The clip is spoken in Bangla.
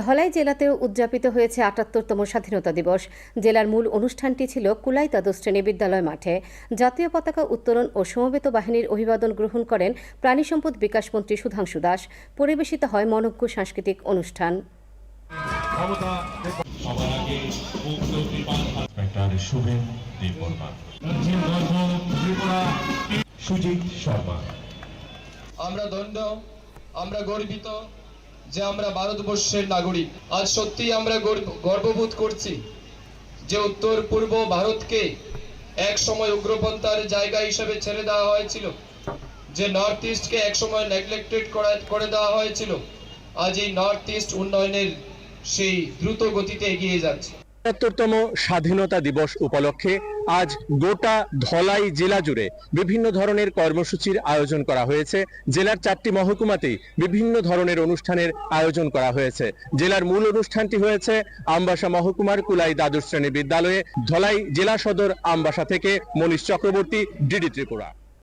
ধলাই জেলাতেও উদযাপিত হয়েছে আটাত্তরতম স্বাধীনতা দিবস। জেলার মূল অনুষ্ঠানটি ছিল কুলাই দ্বাদশ শ্রেণি বিদ্যালয় মাঠে। জাতীয় পতাকা উত্তোলন ও সমবেত বাহিনীর অভিবাদন গ্রহণ করেন প্রাণী সম্পদ বিকাশ মন্ত্রী সুধাংশু দাস। পরিবেশিত হয় মনজ্ঞ সাংস্কৃতিক অনুষ্ঠান। সুজিত শর্মা। আমরা ধন্য আমরা গর্বিত যে আমরা ভারতবর্ষের নাগরিক। আজ সত্যি আমরা গর্ব- গর্ববোধ করছি যে উত্তর, পূর্ব ভারতকে এক সময় উগ্রপন্থার জায়গা হিসেবে ছেড়ে দেওয়া হয়েছিল, যে নর্থ ইস্টকে এক সময় নেগলেক্টেড করে দেওয়া হয়েছিল। আজ এই নর্থ ইস্ট উন্নয়নের সেই দ্রুত গতিতে এগিয়ে যাচ্ছে। একাত্তরতম স্বাধীনতা দিবস উপলক্ষে আজ গোটা ধলাই জেলা জুড়ে বিভিন্ন ধরনের কর্মসূচির আয়োজন করা হয়েছে। জেলার চারটি মহকুমাতেই বিভিন্ন ধরনের অনুষ্ঠানের আয়োজন করা হয়েছে। জেলার মূল অনুষ্ঠানটি হয়েছে আমবাসা মহকুমার কুলাই দ্বাদশ শ্রেণি বিদ্যালয়ে ধলাই জেলা সদর আমবাসা থেকে মনীষ চক্রবর্তী, ডিডি ত্রিপুরা।